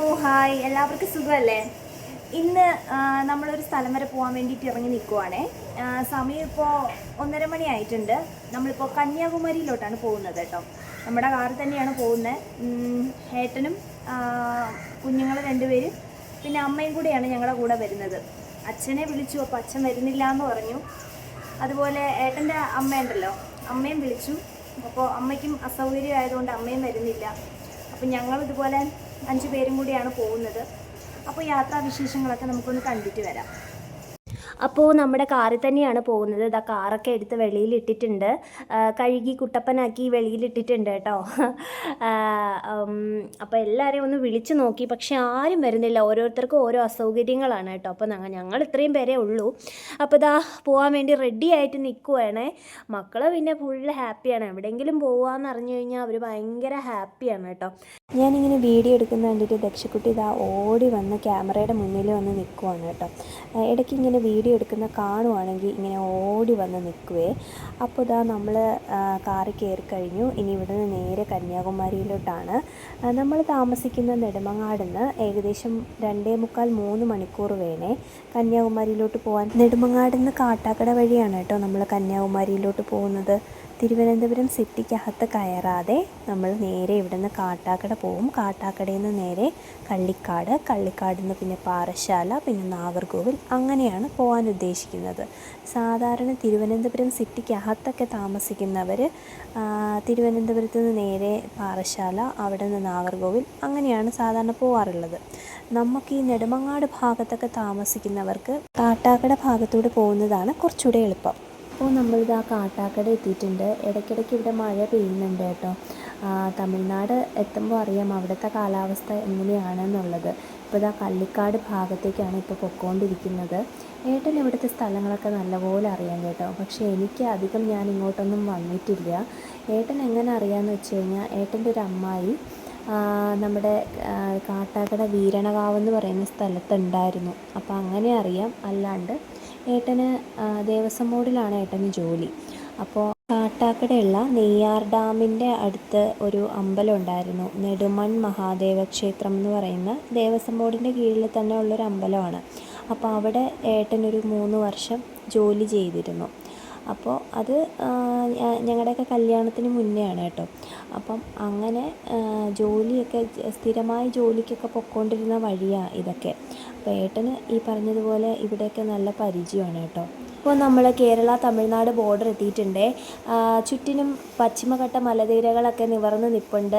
ഓ hi. എല്ലാവർക്കും സുഖമല്ലേ? ഇന്ന് നമ്മളൊരു സ്ഥലം വരെ പോകാൻ വേണ്ടിയിട്ട് ഇറങ്ങി നിൽക്കുവാണേ സമയം ഇപ്പോൾ ഒന്നര മണി ആയിട്ടുണ്ട്. നമ്മളിപ്പോൾ കന്യാകുമാരിയിലോട്ടാണ് പോകുന്നത് കേട്ടോ. നമ്മുടെ കാറിൽ തന്നെയാണ് പോകുന്നത് ഏട്ടനും കുഞ്ഞുങ്ങൾ രണ്ടുപേരും പിന്നെ അമ്മയും കൂടെയാണ് ഞങ്ങളുടെ കൂടെ വരുന്നത്. അച്ഛനെ വിളിച്ചു അപ്പോൾ അച്ഛൻ വരുന്നില്ല എന്ന് പറഞ്ഞു. അതുപോലെ ഏട്ടന്റെ അമ്മയുണ്ടല്ലോ അമ്മയും വിളിച്ചു. അപ്പോൾ അമ്മയ്ക്കും അസൗകര്യമായതുകൊണ്ട് അമ്മയും വരുന്നില്ല. അപ്പം ഞങ്ങൾ ഇതുപോലെ അഞ്ച് പേരും കൂടിയാണ് പോകുന്നത്. അപ്പോൾ യാത്രാ വിശേഷങ്ങളൊക്കെ നമുക്കൊന്ന് കണ്ടിട്ട് വരാം. അപ്പോൾ നമ്മുടെ കാറിൽ തന്നെയാണ് പോകുന്നത്. ഇതാ കാറൊക്കെ എടുത്ത് വെളിയിലിട്ടിട്ടുണ്ട് ഇട്ടിട്ടുണ്ട്. കഴുകി കുട്ടപ്പനാക്കി വെളിയിലിട്ടിട്ടുണ്ട് കേട്ടോ. അപ്പോൾ എല്ലാവരെയും ഒന്ന് വിളിച്ചു നോക്കി. പക്ഷെ ആരും വരുന്നില്ല. ഓരോരുത്തർക്കും ഓരോ അസൗകര്യങ്ങളാണ് കേട്ടോ. അപ്പോൾ ഞങ്ങൾ ഇത്രയും പേരേ ഉള്ളൂ. അപ്പോൾ ഇതാ പോകാൻ വേണ്ടി റെഡി ആയിട്ട് നിൽക്കുവാണേ മക്കൾ പിന്നെ ഫുള്ള് ഹാപ്പിയാണ് എവിടെയെങ്കിലും പോകാമെന്ന് അറിഞ്ഞു കഴിഞ്ഞാൽ അവർ ഭയങ്കര ഹാപ്പിയാണ് കേട്ടോ. ഞാനിങ്ങനെ വീഡിയോ എടുക്കുന്ന കണ്ടിട്ട് ദക്ഷക്കുട്ടി ഇതാ ഓടി വന്ന് ക്യാമറയുടെ മുന്നിൽ വന്ന് നിൽക്കുവാണ് കേട്ടോ. ഇടയ്ക്ക് ഇങ്ങനെ വീഡിയോ എടുക്കുന്ന കാണുവാണെങ്കിൽ ഇങ്ങനെ ഓടി വന്ന് നിൽക്കുവേ അപ്പോൾ ഇതാ നമ്മൾ കാറിൽ കയറി കഴിഞ്ഞു. ഇനി ഇവിടെ നിന്ന് നേരെ കന്യാകുമാരിയിലോട്ടാണ്. നമ്മൾ താമസിക്കുന്ന നെടുമങ്ങാട് നിന്ന് ഏകദേശം രണ്ടേ മുക്കാൽ മൂന്ന് മണിക്കൂർ വേണേ കന്യാകുമാരിയിലോട്ട് പോകാൻ നെടുമങ്ങാട് നിന്ന് കാട്ടാക്കട വഴിയാണ് കേട്ടോ നമ്മൾ കന്യാകുമാരിയിലോട്ട് പോകുന്നത്. തിരുവനന്തപുരം സിറ്റിക്കകത്ത് കയറാതെ നമ്മൾ നേരെ ഇവിടുന്ന് കാട്ടാക്കട പോവും. കാട്ടാക്കടയിൽ നിന്ന് നേരെ കള്ളിക്കാട് കള്ളിക്കാട് നിന്ന് പിന്നെ പാറശാല പിന്നെ നാഗർകോവിൽ അങ്ങനെയാണ് പോകാൻ ഉദ്ദേശിക്കുന്നത്. സാധാരണ തിരുവനന്തപുരം സിറ്റിക്കകത്തൊക്കെ താമസിക്കുന്നവർ തിരുവനന്തപുരത്ത് നിന്ന് നേരെ പാറശാല അവിടെ നിന്ന് നാഗർകോവിൽ അങ്ങനെയാണ് സാധാരണ പോകാറുള്ളത് നമുക്ക് ഈ നെടുമങ്ങാട് ഭാഗത്തൊക്കെ താമസിക്കുന്നവർക്ക് കാട്ടാക്കട ഭാഗത്തൂടെ പോകുന്നതാണ് കുറച്ചുകൂടെ എളുപ്പം. അപ്പോൾ നമ്മളിത് ആ കാട്ടാക്കട എത്തിയിട്ടുണ്ട്. ഇടയ്ക്കിടയ്ക്ക് ഇവിടെ മഴ പെയ്യുന്നുണ്ട് കേട്ടോ. തമിഴ്നാട് എത്തുമ്പോൾ അറിയാം അവിടുത്തെ കാലാവസ്ഥ എങ്ങനെയാണെന്നുള്ളത്. ഇപ്പോൾ ഇതാ കള്ളിക്കാട് ഭാഗത്തേക്കാണ് ഇപ്പോൾ പൊക്കോണ്ടിരിക്കുന്നത്. ഏട്ടൻ ഇവിടുത്തെ സ്ഥലങ്ങളൊക്കെ നല്ലപോലെ അറിയാം കേട്ടോ. പക്ഷേ എനിക്ക് അധികം ഞാൻ ഇങ്ങോട്ടൊന്നും വന്നിട്ടില്ല. ഏട്ടൻ എങ്ങനെ അറിയാമെന്ന് വെച്ച് കഴിഞ്ഞാൽ ഏട്ടന്റെ ഒരു അമ്മായി നമ്മുടെ കാട്ടാക്കട വീരണകാവ് എന്ന് പറയുന്ന സ്ഥലത്തുണ്ടായിരുന്നു. അപ്പോൾ അങ്ങനെ അറിയാം. അല്ലാണ്ട് ഏട്ടന് ദേവസ്വം ബോർഡിലാണ് ഏട്ടന് ജോലി. അപ്പോൾ കാട്ടാക്കടയുള്ള നെയ്യാർ ഡാമിന്റെ അടുത്ത് ഒരു അമ്പലം ഉണ്ടായിരുന്നു നെടുമൺ മഹാദേവ ക്ഷേത്രം എന്ന് പറയുന്ന ദേവസ്വം ബോർഡിന്റെ കീഴിൽ തന്നെ ഉള്ളൊരു അമ്പലമാണ്. അപ്പോൾ അവിടെ ഏട്ടനൊരു മൂന്ന് വർഷം ജോലി ചെയ്തിരുന്നു. അപ്പോൾ അത് ഞങ്ങളുടെയൊക്കെ കല്യാണത്തിന് മുന്നേ ആണ് കേട്ടോ. അപ്പം അങ്ങനെ ജോലിയൊക്കെ സ്ഥിരമായി ജോലിക്കൊക്കെ പൊയ്ക്കൊണ്ടിരുന്ന വഴിയാണ് ഇതൊക്കെ. അപ്പോൾ ഏട്ടന് ഈ പറഞ്ഞതുപോലെ ഇവിടെയൊക്കെ നല്ല പരിചയമാണ് കേട്ടോ. ഇപ്പോൾ നമ്മൾ കേരള തമിഴ്നാട് ബോർഡർ എത്തിയിട്ടുണ്ട്. ചുറ്റിനും പശ്ചിമഘട്ട മലനിരകളൊക്കെ നിവർന്ന് നിൽപ്പുണ്ട്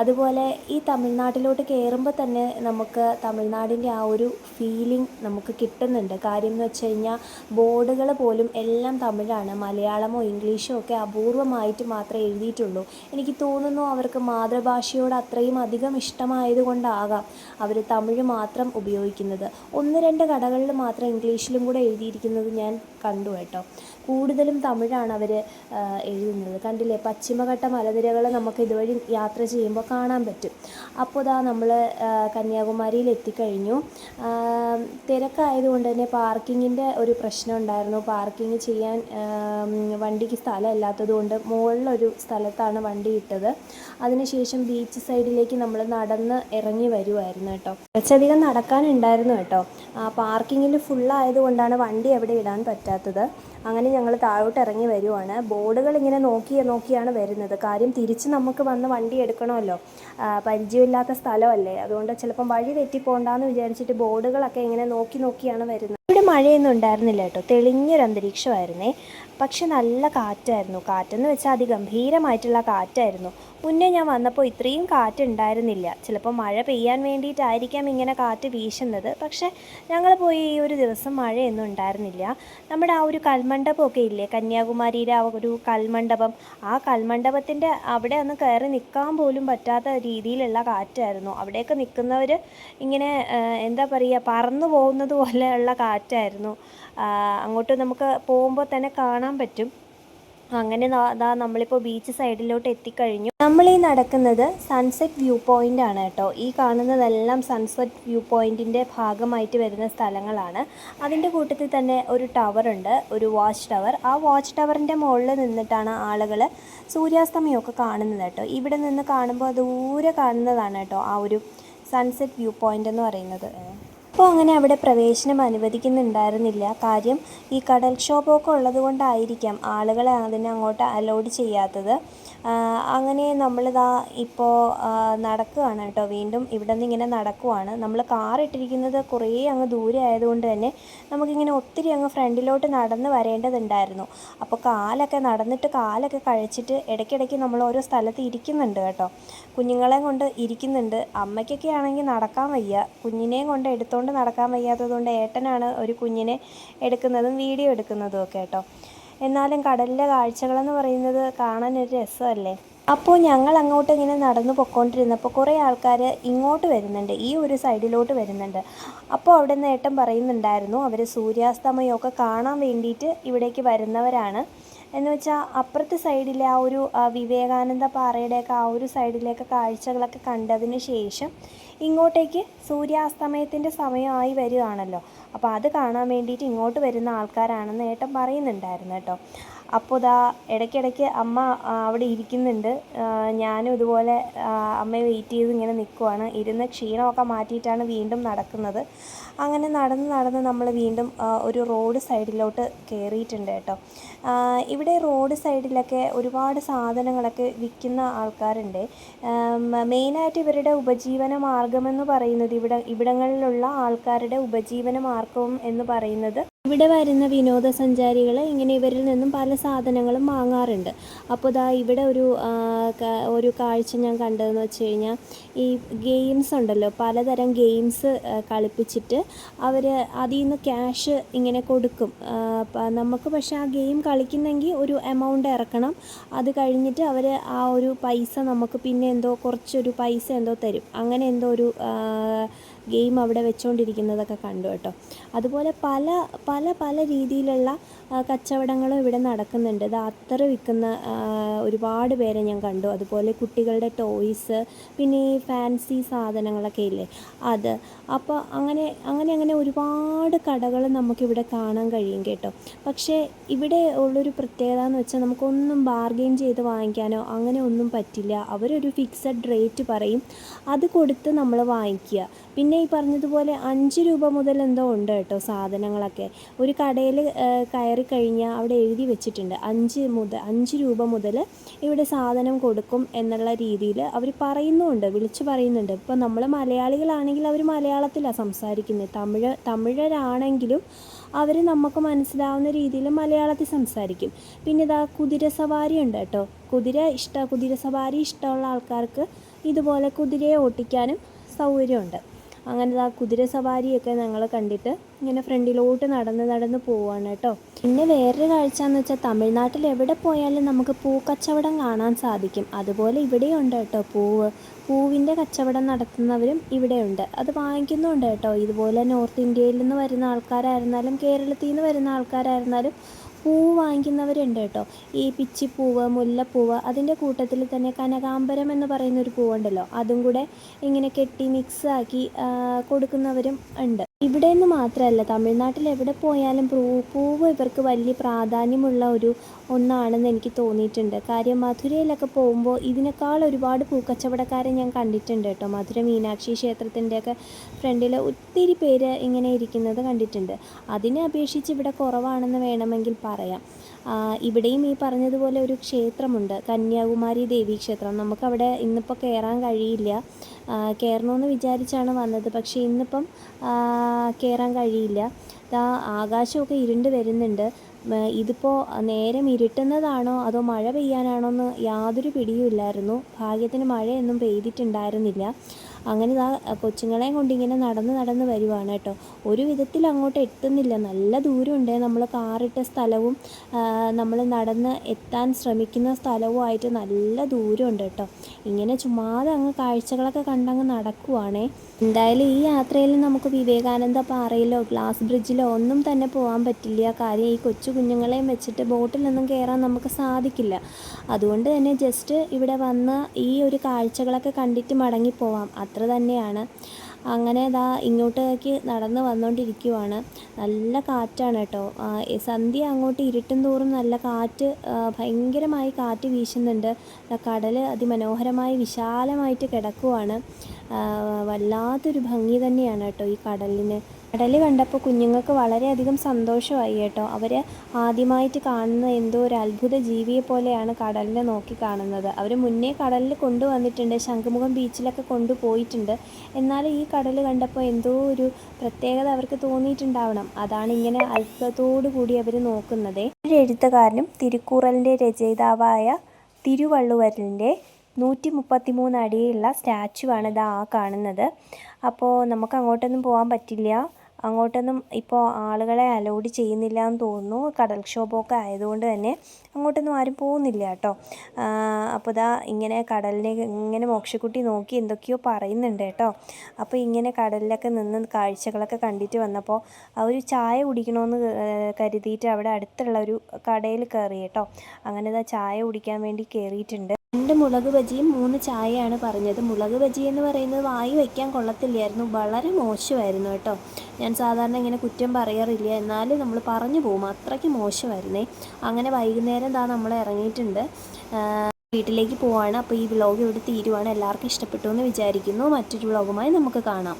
അതുപോലെ ഈ തമിഴ്നാട്ടിലോട്ട് കയറുമ്പോൾ തന്നെ നമുക്ക് തമിഴ്നാടിന്റെ ആ ഒരു ഫീലിംഗ് നമുക്ക് കിട്ടുന്നുണ്ട്. കാര്യം എന്ന് വെച്ച് കഴിഞ്ഞാൽ ബോർഡുകൾ പോലും എല്ലാം തമിഴാണ്. മലയാളമോ ഇംഗ്ലീഷോ ഒക്കെ അപൂർവമായിട്ട് മാത്രമേ എഴുതിയിട്ടുള്ളൂ. എനിക്ക് തോന്നുന്നു അവർക്ക് മാതൃഭാഷയോട് അത്രയും അധികം ഇഷ്ടമായതുകൊണ്ടാകാം അവർ തമിഴ് മാത്രം ഉപയോഗിക്കുന്നത്. ഒന്ന് രണ്ട് കടകളിൽ മാത്രം ഇംഗ്ലീഷിലും കൂടെ എഴുതിയിരിക്കുന്നത് ഞാൻ കണ്ടു കേട്ടോ. കൂടുതലും തമിഴാണ് അവർ എഴുതുന്നത്. കണ്ടില്ലേ? പശ്ചിമഘട്ട മലനിരകൾ നമുക്ക് ഇതുവഴി യാത്ര ചെയ്യുമ്പോൾ കാണാൻ പറ്റും. അപ്പോൾ ഇതാ നമ്മൾ കന്യാകുമാരിയിൽ എത്തിക്കഴിഞ്ഞു. തിരക്കായതുകൊണ്ട് തന്നെ പാർക്കിങ്ങിന്റെ ഒരു പ്രശ്നം ഉണ്ടായിരുന്നു. പാർക്കിംഗ് ചെയ്യാൻ വണ്ടിക്ക് വണ്ടിക്ക് സ്ഥലമില്ലാത്തത് കൊണ്ട് മുകളിലൊരു സ്ഥലത്താണ് വണ്ടി ഇട്ടത്. അതിനുശേഷം ബീച്ച് സൈഡിലേക്ക് നമ്മൾ നടന്ന് ഇറങ്ങി വരുമായിരുന്നു കേട്ടോ. കുറച്ചധികം നടക്കാനുണ്ടായിരുന്നു കേട്ടോ. പാർക്കിങ്ങിൽ ഫുള്ളായതുകൊണ്ടാണ് വണ്ടി അവിടെ ഇടാൻ പറ്റാത്തത്. അങ്ങനെ ഞങ്ങൾ താഴോട്ട് ഇറങ്ങി വരുവാണ്. ബോർഡുകൾ ഇങ്ങനെ നോക്കി നോക്കിയാണ് വരുന്നത്. കാര്യം തിരിച്ച് നമുക്ക് വന്ന് വണ്ടി എടുക്കണമല്ലോ. പരിചയമില്ലാത്ത സ്ഥലമല്ലേ. അതുകൊണ്ട് ചിലപ്പം വഴി തെറ്റിപ്പോണ്ടാന്ന് വിചാരിച്ചിട്ട് ബോർഡുകളൊക്കെ ഇങ്ങനെ നോക്കി നോക്കിയാണ് വരുന്നത്. ഇവിടെ മഴയൊന്നും ഉണ്ടായിരുന്നില്ല കേട്ടോ. തെളിഞ്ഞൊരു അന്തരീക്ഷമായിരുന്നേ. പക്ഷെ നല്ല കാറ്റായിരുന്നു. കാറ്റെന്ന് വെച്ചാൽ അതിഗംഭീരമായിട്ടുള്ള കാറ്റായിരുന്നു. മുന്നേ ഞാൻ വന്നപ്പോൾ ഇത്രയും കാറ്റ് ഉണ്ടായിരുന്നില്ല ചിലപ്പോൾ മഴ പെയ്യാൻ വേണ്ടിയിട്ടായിരിക്കാം ഇങ്ങനെ കാറ്റ് വീശുന്നത്. പക്ഷേ ഞങ്ങൾ പോയി ഈ ഒരു ദിവസം മഴയൊന്നും ഉണ്ടായിരുന്നില്ല. നമ്മുടെ ആ ഒരു കൽമണ്ഡപമൊക്കെ ഇല്ലേ? കന്യാകുമാരിയിലെ ആ ഒരു കൽമണ്ഡപം. ആ കൽമണ്ഡപത്തിന്റെ അവിടെ ഒന്ന് കയറി നിൽക്കാൻ പോലും പറ്റാത്ത രീതിയിലുള്ള കാറ്റായിരുന്നു. അവിടെയൊക്കെ നിൽക്കുന്നവർ ഇങ്ങനെ എന്താ പറയുക പറന്നു പോകുന്നത് പോലെയുള്ള കാറ്റായിരുന്നു. അങ്ങോട്ട് നമുക്ക് പോകുമ്പോൾ തന്നെ കാണാൻ പറ്റും. അങ്ങനെ അതാ നമ്മളിപ്പോൾ ബീച്ച് സൈഡിലോട്ട് എത്തിക്കഴിഞ്ഞു. നമ്മൾ ഈ നടക്കുന്നത് സൺസെറ്റ് വ്യൂ പോയിന്റ് ആണ് കേട്ടോ. ഈ കാണുന്നതെല്ലാം സൺസെറ്റ് വ്യൂ പോയിന്റിന്റെ ഭാഗമായിട്ട് വരുന്ന സ്ഥലങ്ങളാണ്. അതിന്റെ കൂട്ടത്തിൽ തന്നെ ഒരു ടവർ ഉണ്ട് ഒരു വാച്ച് ടവർ ആ വാച്ച് ടവറിന്റെ മുകളിൽ നിന്നിട്ടാണ് ആളുകൾ സൂര്യാസ്തമയമൊക്കെ കാണുന്നത് കേട്ടോ. ഇവിടെ നിന്ന് കാണുമ്പോൾ ദൂരെ കാണുന്നതാണ് കേട്ടോ ആ ഒരു സൺസെറ്റ് വ്യൂ പോയിന്റ് എന്ന് പറയുന്നത്. അപ്പോൾ അങ്ങനെ അവിടെ പ്രവേശനം അനുവദിക്കുന്നുണ്ടായിരുന്നില്ല. കാര്യം ഈ കടൽക്ഷോഭമൊക്കെ ഉള്ളത് കൊണ്ടായിരിക്കാം ആളുകളെ അതിനെ അങ്ങോട്ട് അലോഡ് ചെയ്യാത്തത്. അങ്ങനെ നമ്മളിതാ ഇപ്പോൾ നടക്കുകയാണ് കേട്ടോ. വീണ്ടും ഇവിടെ നിന്ന് ഇങ്ങനെ നടക്കുവാണ്. നമ്മൾ കാർ ഇട്ടിരിക്കുന്നത് കുറേ അങ്ങ് ദൂരെ ആയതുകൊണ്ട് തന്നെ നമുക്കിങ്ങനെ ഒത്തിരി അങ്ങ് ഫ്രണ്ടിലോട്ട് നടന്ന് വരേണ്ടതുണ്ടായിരുന്നു. അപ്പോൾ കാലൊക്കെ നടന്നിട്ട് കാലൊക്കെ കഴിച്ചിട്ട് ഇടയ്ക്കിടയ്ക്ക് നമ്മൾ ഓരോ സ്ഥലത്ത് ഇരിക്കുന്നുണ്ട് കേട്ടോ. കുഞ്ഞുങ്ങളെ കൊണ്ട് ഇരിക്കുന്നുണ്ട്. അമ്മയ്ക്കൊക്കെ ആണെങ്കിൽ നടക്കാൻ വയ്യ. കുഞ്ഞിനെയും കൊണ്ട് എടുത്തുകൊണ്ട് നടക്കാൻ വയ്യാത്തതുകൊണ്ട് ഏട്ടനാണ് ഒരു കുഞ്ഞിനെ എടുക്കുന്നതും വീഡിയോ എടുക്കുന്നതും ഒക്കെ കേട്ടോ. എന്നാലും കടലിലെ കാഴ്ചകളെന്ന് പറയുന്നത് കാണാൻ ഒരു രസമല്ലേ? അപ്പോൾ ഞങ്ങൾ അങ്ങോട്ട് ഇങ്ങനെ നടന്നു പൊക്കോണ്ടിരുന്നപ്പോൾ കുറേ ആൾക്കാർ ഇങ്ങോട്ട് വരുന്നുണ്ട് ഈ ഒരു സൈഡിലോട്ട് വരുന്നുണ്ട്. അപ്പോൾ അവിടെ നിന്ന് ഏട്ടൻ പറയുന്നുണ്ടായിരുന്നു അവർ സൂര്യാസ്തമയമൊക്കെ കാണാൻ വേണ്ടിയിട്ട് ഇവിടേക്ക് വരുന്നവരാണ്. എന്ന് വെച്ചാൽ അപ്പുറത്തെ സൈഡിലെ ആ ഒരു വിവേകാനന്ദ പാറയുടെയൊക്കെ ആ ഒരു സൈഡിലേക്ക് കാഴ്ചകളൊക്കെ കണ്ടതിന് ശേഷം ഇങ്ങോട്ടേക്ക് സൂര്യാസ്തമയത്തിന്റെ സമയമായി വരികയാണല്ലോ. അപ്പോൾ അത് കാണാൻ വേണ്ടിയിട്ട് ഇങ്ങോട്ട് വരുന്ന ആൾക്കാരാണെന്ന് ഏട്ടൻ പറയുന്നുണ്ടായിരുന്നു കേട്ടോ. അപ്പോൾ ദാ ഇടയ്ക്കിടയ്ക്ക് അമ്മ അവിടെ ഇരിക്കുന്നുണ്ട്. ഞാനും ഇതുപോലെ അമ്മയെ വെയിറ്റ് ചെയ്ത് ഇങ്ങനെ നിൽക്കുവാണ് ഇരുന്ന് ക്ഷീണമൊക്കെ മാറ്റിയിട്ടാണ് വീണ്ടും നടക്കുന്നത്. അങ്ങനെ നടന്ന് നടന്ന് നമ്മൾ വീണ്ടും ഒരു റോഡ് സൈഡിലോട്ട് കയറിയിട്ടുണ്ട് കേട്ടോ. ഇവിടെ റോഡ് സൈഡിലൊക്കെ ഒരുപാട് സാധനങ്ങളൊക്കെ വിൽക്കുന്ന ആൾക്കാരുണ്ട്. മെയിനായിട്ട് ഇവരുടെ ഉപജീവന മാർഗമെന്ന് പറയുന്നത് ഇവിടെ ഇവിടങ്ങളിലുള്ള ആൾക്കാരുടെ ഉപജീവന മാർഗം എന്ന് പറയുന്നത് ഇവിടെ വരുന്ന വിനോദസഞ്ചാരികൾ ഇങ്ങനെ ഇവരിൽ നിന്നും പല സാധനങ്ങളും വാങ്ങാറുണ്ട്. അപ്പോൾ ദാ ഇവിടെ ഒരു ഒരു കാഴ്ച ഞാൻ കണ്ടതെന്ന് വെച്ച് കഴിഞ്ഞാൽ ഈ ഗെയിംസ് ഉണ്ടല്ലോ പലതരം ഗെയിംസ് കളിപ്പിച്ചിട്ട് അവർ അതിൽ നിന്ന് ക്യാഷ് ഇങ്ങനെ കൊടുക്കും. നമുക്ക് പക്ഷേ ആ ഗെയിം കളിക്കുന്നെങ്കിൽ ഒരു എമൗണ്ട് ഇറക്കണം. അത് കഴിഞ്ഞിട്ട് അവർ ആ ഒരു പൈസ നമുക്ക് പിന്നെ എന്തോ കുറച്ചൊരു പൈസ എന്തോ തരും. അങ്ങനെ എന്തോ ഒരു ഗെയിം അവിടെ വെച്ചുകൊണ്ടിരിക്കുന്നതൊക്കെ കണ്ടു കേട്ടോ. അതുപോലെ പല പല പല രീതിയിലുള്ള കച്ചവടങ്ങളും ഇവിടെ നടക്കുന്നുണ്ട്. ഇത് അത്തറ് വിൽക്കുന്ന ഒരുപാട് പേരെ ഞാൻ കണ്ടു. അതുപോലെ കുട്ടികളുടെ ടോയ്സ് പിന്നെ ഈ ഫാൻസി സാധനങ്ങളൊക്കെ ഇല്ലേ? അത്. അപ്പോൾ അങ്ങനെ അങ്ങനെ അങ്ങനെ ഒരുപാട് കടകൾ നമുക്കിവിടെ കാണാൻ കഴിയും കേട്ടോ. പക്ഷേ ഇവിടെ ഉള്ളൊരു പ്രത്യേകത എന്ന് വെച്ചാൽ നമുക്കൊന്നും ബാർഗെയിൻ ചെയ്ത് വാങ്ങിക്കാനോ അങ്ങനെ ഒന്നും പറ്റില്ല. അവരൊരു ഫിക്സഡ് റേറ്റ് പറയും. അത് കൊടുത്ത് നമ്മൾ വാങ്ങിക്കുക. പിന്നെ ഈ പറഞ്ഞതുപോലെ അഞ്ച് രൂപ മുതൽ എന്തോ ഉണ്ട് കേട്ടോ സാധനങ്ങളൊക്കെ. ഒരു കടയിൽ കയറി കഴിഞ്ഞാൽ അവിടെ എഴുതി വെച്ചിട്ടുണ്ട്. അഞ്ച് മുതൽ അഞ്ച് രൂപ മുതൽ ഇവിടെ സാധനം കൊടുക്കും എന്നുള്ള രീതിയിൽ അവർ പറയുന്നുണ്ട് വിളിച്ചു പറയുന്നുണ്ട്. ഇപ്പോൾ നമ്മൾ മലയാളികളാണെങ്കിൽ അവർ മലയാളത്തിലാണ് സംസാരിക്കുന്നത് തമിഴ് തമിഴരാണെങ്കിലും അവർ നമുക്ക് മനസ്സിലാവുന്ന രീതിയിൽ മലയാളത്തിൽ സംസാരിക്കും. പിന്നെ ഇതാ കുതിര സവാരി ഉണ്ട് കേട്ടോ. കുതിര ഇഷ്ട കുതിര സവാരി ഇഷ്ടമുള്ള ആൾക്കാർക്ക് ഇതുപോലെ കുതിരയെ ഓട്ടിക്കാനും സൗകര്യമുണ്ട്. അങ്ങനെ ആ കുതിര സവാരിയൊക്കെ ഞങ്ങൾ കണ്ടിട്ട് ഇങ്ങനെ ഫ്രണ്ടിലോട്ട് നടന്ന് നടന്ന് പോവാണ് കേട്ടോ. പിന്നെ വേറൊരു കാഴ്ച എന്ന് വെച്ചാൽ തമിഴ്നാട്ടിൽ എവിടെ പോയാലും നമുക്ക് പൂക്കച്ചവടം കാണാൻ സാധിക്കും. അതുപോലെ ഇവിടെയുണ്ട് കേട്ടോ പൂവ്. പൂവിന്റെ കച്ചവടം നടത്തുന്നവരും ഇവിടെയുണ്ട്. അത് വാങ്ങിക്കുന്നുണ്ട് കേട്ടോ. ഇതുപോലെ നോർത്ത് ഇന്ത്യയിൽ നിന്ന് വരുന്ന ആൾക്കാരായിരുന്നാലും കേരളത്തിൽ നിന്ന് വരുന്ന ആൾക്കാരായിരുന്നാലും പൂവ് വാങ്ങിക്കുന്നവരുണ്ട് കേട്ടോ. ഈ പിച്ചിപ്പൂവ് മുല്ലപ്പൂവ് അതിന്റെ കൂട്ടത്തിൽ തന്നെ കനകാംബരം എന്ന് പറയുന്ന ഒരു പൂവുണ്ടല്ലോ. അതും കൂടെ ഇങ്ങനെ കെട്ടി മിക്സ് ആക്കി കൊടുക്കുന്നവരും ഉണ്ട്. ഇവിടെ നിന്ന് മാത്രമല്ല തമിഴ്നാട്ടിൽ എവിടെ പോയാലും പ്രൂ പൂവ് ഇവർക്ക് വലിയ പ്രാധാന്യമുള്ള ഒരു ഒന്നാണെന്ന് എനിക്ക് തോന്നിയിട്ടുണ്ട്. കാര്യം മധുരയിലൊക്കെ പോകുമ്പോൾ ഇതിനേക്കാൾ ഒരുപാട് പൂക്കച്ചവടക്കാരെ ഞാൻ കണ്ടിട്ടുണ്ട് കേട്ടോ. മധുര മീനാക്ഷി ക്ഷേത്രത്തിന്റെയൊക്കെ ഫ്രണ്ടിൽ ഒത്തിരി പേര് ഇങ്ങനെ ഇരിക്കുന്നത് കണ്ടിട്ടുണ്ട്. അതിനെ അപേക്ഷിച്ച് ഇവിടെ കുറവാണെന്ന് വേണമെങ്കിൽ പറയാം. ഇവിടെയും ഈ പറഞ്ഞതുപോലെ ഒരു ക്ഷേത്രമുണ്ട്. കന്യാകുമാരി ദേവി ക്ഷേത്രം. നമുക്കവിടെ ഇന്നിപ്പോൾ കയറാൻ കഴിയില്ല. കയറണമെന്ന് വിചാരിച്ചാണ് വന്നത്. പക്ഷേ ഇന്നിപ്പം കയറാൻ കഴിയില്ല. ദാ ആകാശമൊക്കെ ഇരുണ്ട് വരുന്നുണ്ട്. ഇതിപ്പോൾ നേരം ഇരുട്ടുന്നതാണോ അതോ മഴ പെയ്യാനാണോ എന്ന് യാതൊരു പിടിയുമില്ലായിരുന്നു ഭാഗ്യത്തിന് മഴയൊന്നും പെയ്തിട്ടുണ്ടായിരുന്നില്ല. അങ്ങനെ ഇതാ കൊച്ചുങ്ങളെയും കൊണ്ട് ഇങ്ങനെ നടന്ന് നടന്ന് വരുവാണ് കേട്ടോ. ഒരു വിധത്തിൽ അങ്ങോട്ട് എത്തുന്നില്ല. നല്ല ദൂരമുണ്ട്. നമ്മൾ കാറിട്ട സ്ഥലവും നമ്മൾ നടന്ന് എത്താൻ ശ്രമിക്കുന്ന സ്ഥലവും ആയിട്ട് നല്ല ദൂരമുണ്ട് കേട്ടോ. ഇങ്ങനെ ചുമ്മാതെ അങ്ങ് കാഴ്ചകളൊക്കെ കണ്ടങ്ങ് നടക്കുവാണേ. എന്തായാലും ഈ യാത്രയിൽ നമുക്ക് വിവേകാനന്ദ പാറയിലോ ഗ്ലാസ് ബ്രിഡ്ജിലോ ഒന്നും തന്നെ പോകാൻ പറ്റില്ല. കാര്യം ഈ കൊച്ചു കുഞ്ഞുങ്ങളെയും വെച്ചിട്ട് ബോട്ടിലൊന്നും കയറാൻ നമുക്ക് സാധിക്കില്ല. അതുകൊണ്ട് തന്നെ ജസ്റ്റ് ഇവിടെ വന്ന് ഈ ഒരു കാഴ്ചകളൊക്കെ കണ്ടിട്ട് മടങ്ങിപ്പോവാം. അത്ര തന്നെയാണ്. അങ്ങനെ ഇതാ ഇങ്ങോട്ടേക്ക് നടന്ന് വന്നുകൊണ്ടിരിക്കുവാണ് നല്ല കാറ്റാണ് കേട്ടോ. സന്ധ്യ അങ്ങോട്ട് ഇരുട്ടും തോറും നല്ല കാറ്റ് ഭയങ്കരമായി കാറ്റ് വീശുന്നുണ്ട്. കടൽ അതിമനോഹരമായി വിശാലമായിട്ട് കിടക്കുവാണ്. വല്ലാത്തൊരു ഭംഗി തന്നെയാണ് കേട്ടോ ഈ കടലിന്. കടൽ കണ്ടപ്പോൾ കുഞ്ഞുങ്ങൾക്ക് വളരെയധികം സന്തോഷമായി കേട്ടോ. അവർ ആദ്യമായിട്ട് കാണുന്ന എന്തോ ഒരു അത്ഭുത ജീവിയെ പോലെയാണ് കടലിനെ നോക്കി കാണുന്നത്. അവർ മുന്നേ കടലിൽ കൊണ്ടുവന്നിട്ടുണ്ട് ശംഖുമുഖം ബീച്ചിലൊക്കെ കൊണ്ടുപോയിട്ടുണ്ട്. എന്നാൽ ഈ കടൽ കണ്ടപ്പോൾ എന്തോ ഒരു പ്രത്യേകത അവർക്ക് തോന്നിയിട്ടുണ്ടാവണം. അതാണ് ഇങ്ങനെ അത്ഭുതത്തോടു കൂടി അവർ നോക്കുന്നത്. ഒരു എഴുത്തുകാരനും തിരുക്കൂറലിന്റെ രചയിതാവായ തിരുവള്ളുവരലിന്റെ നൂറ്റി മുപ്പത്തി മൂന്ന് അടിയുള്ള സ്റ്റാച്ചു ആണ് ഇതാ ആ കാണുന്നത്. അപ്പോൾ നമുക്ക് അങ്ങോട്ടൊന്നും പോകാൻ പറ്റില്ല. അങ്ങോട്ടൊന്നും ഇപ്പോൾ ആളുകളെ അലോഡ് ചെയ്യുന്നില്ല എന്ന് തോന്നുന്നു. കടൽക്ഷോഭമൊക്കെ ആയതുകൊണ്ട് തന്നെ അങ്ങോട്ടൊന്നും ആരും പോകുന്നില്ല കേട്ടോ. അപ്പോൾ ഇതാ ഇങ്ങനെ കടലിനെ ഇങ്ങനെ മോക്ഷക്കുട്ടി നോക്കി എന്തൊക്കെയോ പറയുന്നുണ്ട് കേട്ടോ. അപ്പോൾ ഇങ്ങനെ കടലിലൊക്കെ നിന്ന് കാഴ്ചകളൊക്കെ കണ്ടിട്ട് വന്നപ്പോൾ ഒരു ചായ കുടിക്കണമെന്ന് കരുതിയിട്ട് അവിടെ അടുത്തുള്ള ഒരു കടയിൽ കയറി കേട്ടോ. അങ്ങനെ ഇതാ ചായ കുടിക്കാൻ വേണ്ടി കയറിയിട്ടുണ്ട്. രണ്ട് മുളക് ബജിയും മൂന്ന് ചായയാണ് പറഞ്ഞത്. മുളക് ബജി എന്ന് പറയുന്നത് വായി വയ്ക്കാൻ കൊള്ളത്തില്ലായിരുന്നു. വളരെ മോശമായിരുന്നു കേട്ടോ. ഞാൻ സാധാരണ ഇങ്ങനെ കുറ്റം പറയാറില്ല. എന്നാലും നമ്മൾ പറഞ്ഞു പോകും. അത്രയ്ക്ക് മോശമായിരുന്നേ. അങ്ങനെ വൈകുന്നേരം താ നമ്മൾ ഇറങ്ങിയിട്ടുണ്ട്. വീട്ടിലേക്ക് പോവാണ്. അപ്പോൾ ഈ വ്ലോഗ് ഇവിടെ തീരുവാണ്. എല്ലാവർക്കും ഇഷ്ടപ്പെട്ടു എന്ന് വിചാരിക്കുന്നു. മറ്റൊരു വ്ലോഗുമായി നമുക്ക് കാണാം.